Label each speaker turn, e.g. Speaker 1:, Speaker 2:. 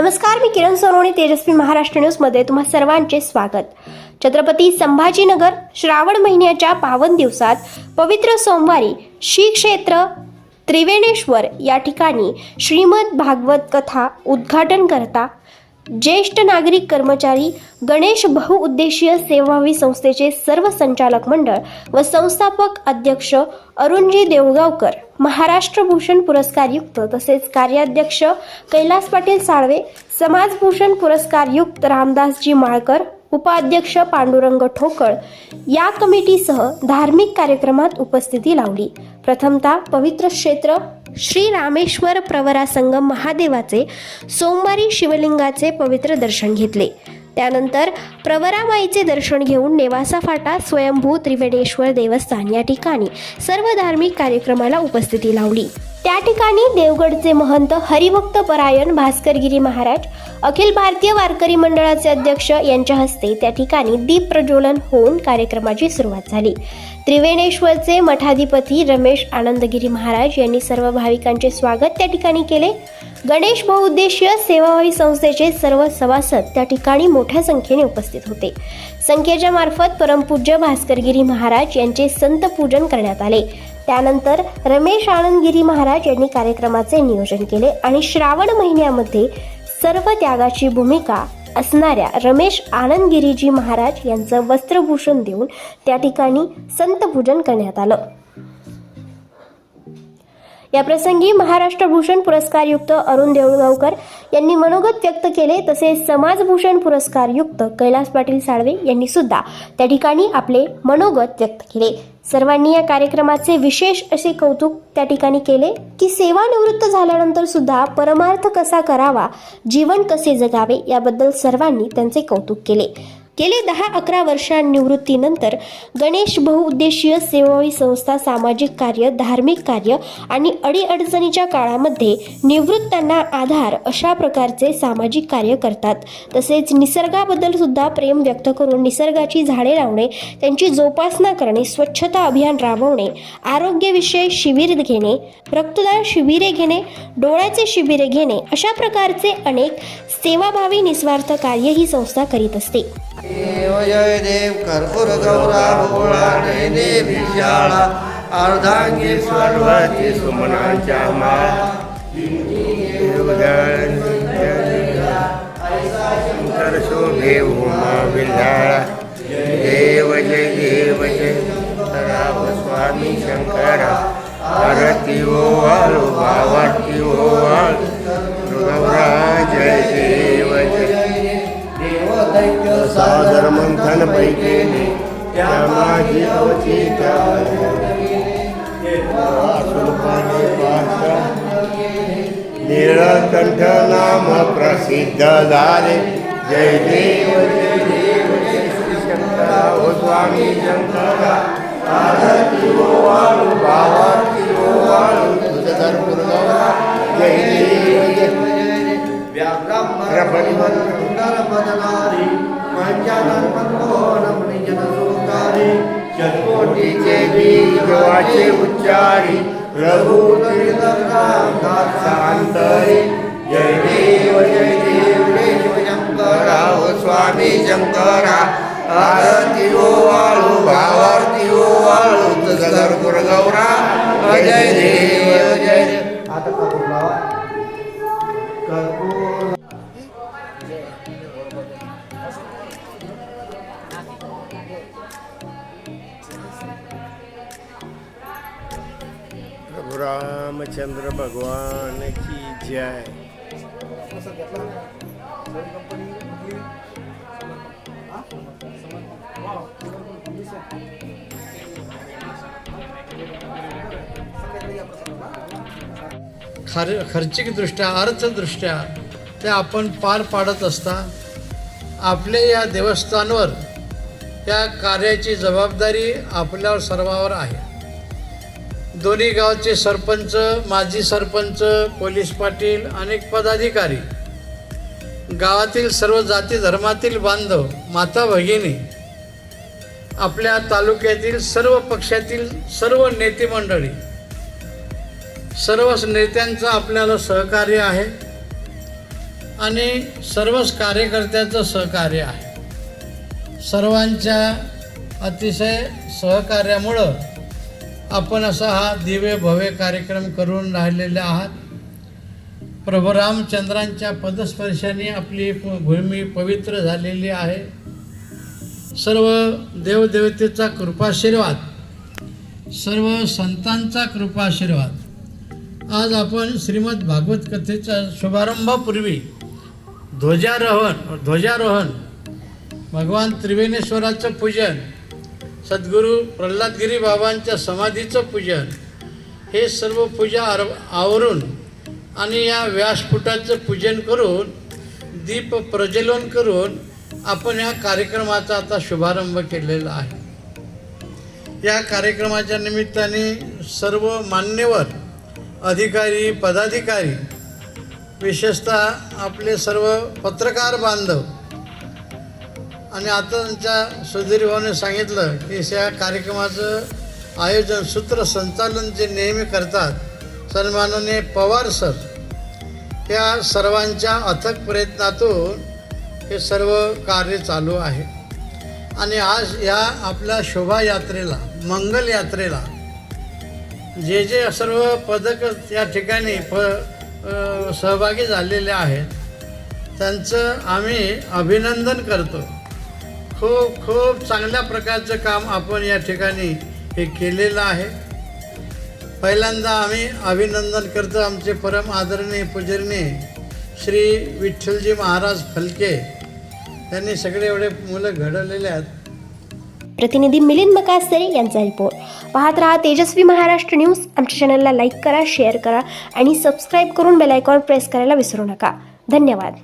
Speaker 1: नमस्कार मी किरण सोनवणे तेजस्वी महाराष्ट्र न्यूजमध्ये तुम्हा सर्वांचे स्वागत. छत्रपती संभाजीनगर श्रावण महिन्याच्या पावन दिवसात पवित्र सोमवारी श्री क्षेत्र त्रिवेणेश्वर या ठिकाणी श्रीमद भागवत कथा उद्घाटन करता ज्येष्ठ नागरिक कर्मचारी गणेश बहुउद्देशीय सेवावी संस्थेचे सर्व संचालक मंडळ व संस्थापक अध्यक्ष अरुणजी देवगावकर महाराष्ट्र भूषण पुरस्कारयुक्त तसेच कार्याध्यक्ष कैलास पाटील साळवे समाजभूषण पुरस्कारयुक्त रामदासजी माळकर उपाध्यक्ष पांडुरंग ठोकळ या कमिटीसह धार्मिक कार्यक्रमात उपस्थिती लावली. प्रथमतः पवित्र क्षेत्र श्री रामेश्वर प्रवरा संगम महादेवाचे सोमवारी शिवलिंगाचे पवित्र दर्शन घेतले. त्यानंतर प्रवरामाईचे दर्शन घेऊन नेवासा फाटा स्वयंभू त्रिवेणेश्वर देवस्थान या ठिकाणी सर्व धार्मिक कार्यक्रमाला उपस्थिती लावली. त्या ठिकाणी देवगडचे महंत हरिभक्त परायण भास्करगिरी महाराज अखिल भारतीय वारकरी मंडळाचे अध्यक्ष यांच्या हस्ते त्या ठिकाणी दीप प्रज्वलन होऊन कार्यक्रमाची सुरुवात झाली. त्रिवेणेश्वरचे मठाधिपती रमेश आनंदगिरी महाराज यांनी सर्व भाविकांचे स्वागत त्या ठिकाणी केले. गणेश बहुउद्देशीय सेवाभावी संस्थेचे सर्व सभासद त्या ठिकाणी मोठ्या संख्येने उपस्थित होते. संख्येच्या मार्फत परमपूज्य भास्करगिरी महाराज यांचे संत पूजन करण्यात आले. त्यानंतर रमेश आनंदगिरी महाराज यांनी कार्यक्रमाचे नियोजन केले आणि श्रावण महिन्यामध्ये सर्व त्यागाची भूमिका असणाऱ्या रमेश आनंदगिरीजी महाराज यांचं वस्त्रभूषण देऊन त्या ठिकाणी संत पूजन करण्यात आलं. या प्रसंगी महाराष्ट्र भूषण पुरस्कारयुक्त अरुण देऊळगावकर यांनी मनोगत व्यक्त केले तसेच समाजभूषण पुरस्कारयुक्त कैलास पाटील साळवे यांनी सुद्धा त्या ठिकाणी आपले मनोगत व्यक्त केले. सर्वांनी या कार्यक्रमाचे विशेष असे कौतुक त्या ठिकाणी केले की सेवानिवृत्त झाल्यानंतर सुद्धा परमार्थ कसा करावा जीवन कसे जगावे याबद्दल सर्वांनी त्यांचे कौतुक केले. गेले दहा अकरा वर्षां निवृत्तीनंतर गणेश बहुउद्देशीय सेवावी संस्था सामाजिक कार्य धार्मिक कार्य आणि अडीअडचणीच्या काळामध्ये निवृत्तांना आधार अशा प्रकारचे सामाजिक कार्य करतात. तसेच निसर्गाबद्दल सुद्धा प्रेम व्यक्त करून निसर्गाची झाडे लावणे त्यांची जोपासना करणे स्वच्छता अभियान राबवणे आरोग्यविषयक शिबिर घेणे रक्तदान शिबिरे घेणे डोळ्याचे शिबिरे घेणे अशा प्रकारचे अनेक सेवाभावी निस्वार्थ कार्य ही संस्था करीत असते.
Speaker 2: देव जय देव कर्पूर गौरा भोळा जय देव विशाळा अर्धांगी
Speaker 3: मंथन पैकेने त्या माझी अवचित सुलपाने पाशा निळकंठ नाम प्रसिद्ध झाले. जय देव जय देव जय श्री शंकरा ओ स्वामी शंकरा. आरती ओ वाळू भावाती ओ हो वाळू. तुझं कर्पूर जय देव. जय
Speaker 2: व्याघ्रम सुंदर बदनारी
Speaker 3: कोटीचे बीजवाचे उच्चारी प्रभू शांतरी जय देव जय देव देव शिवशंकरा ओ स्वामी शंकरा। आरती ओ वाळू भावारती ओ वाळू तुझ गुरगौरा। जय देव जय देव।
Speaker 2: आता
Speaker 3: रामचंद्र भगवान की जय।
Speaker 4: खर खर्चिकदृष्ट्या अर्थदृष्ट्या ते आपण पार पाडत असता आपल्या या देवस्थानवर त्या कार्याची जबाबदारी आपल्या सर्वावर आहे. दोन्ही गावचे सरपंच माजी सरपंच पोलीस पाटील अनेक पदाधिकारी गावातील सर्व जाती धर्मातील बांधव माता भगिनी आपल्या तालुक्यातील सर्व पक्षातील सर्व नेते मंडळी सर्वच नेत्यांचं आपल्याला सहकार्य आहे आणि सर्वच कार्यकर्त्याचं सहकार्य आहे. सर्वांच्या अतिशय सहकार्यामुळं आपण असा हा दिव्य भव्य कार्यक्रम करून राहिलेले आहात. प्रभू रामचंद्रांच्या पदस्पर्शाने आपली भूमी पवित्र झालेली आहे. सर्व देवदेवतेचा कृपाशीर्वाद सर्व संतांचा कृपाशीर्वाद. आज आपण श्रीमद भागवत कथेच्या शुभारंभापूर्वी ध्वजारोहण ध्वजारोहण भगवान त्रिवेणेश्वराचं पूजन सद्गुरू प्रल्हादगिरी बाबांच्या समाधीचं पूजन हे सर्व पूजा आर आवरून आणि या व्यासपीठाचं पूजन करून दीप प्रज्वलन करून आपण या कार्यक्रमाचा आता शुभारंभ केलेला आहे. या कार्यक्रमाच्या निमित्ताने सर्व मान्यवर अधिकारी पदाधिकारी विशेषतः आपले सर्व पत्रकार बांधव आणि आता त्यांच्या सुधीर भाऊने सांगितलं की या कार्यक्रमाचं आयोजन सूत्रसंचालन जे नेहमी करतात सन्माननीय पवार सर या सर्वांच्या अथक प्रयत्नातून हे सर्व कार्य चालू आहे. आणि आज या आपल्या शोभायात्रेला मंगल यात्रेला जे जे सर्व पदक या ठिकाणी प सहभागी झालेले आहेत त्यांचं आम्ही अभिनंदन करतो. खूप खूप चांगल्या प्रकारचं काम आपण या ठिकाणी हे केलेलं आहे. पहिल्यांदा आम्ही अभिनंदन करतो आमचे परम आदरणीय पूजनीय श्री विठ्ठलजी महाराज फलके. त्यांनी सगळे एवढे मुलं घडवलेले आहेत.
Speaker 1: प्रतिनिधी मिलिंद मकासरे यांचा रिपोर्ट पाहत रहा तेजस्वी महाराष्ट्र न्यूज आमच्या चॅनलला लाईक करा शेअर करा आणि सबस्क्राईब करून बेल आयकॉन प्रेस करायला विसरू नका. धन्यवाद.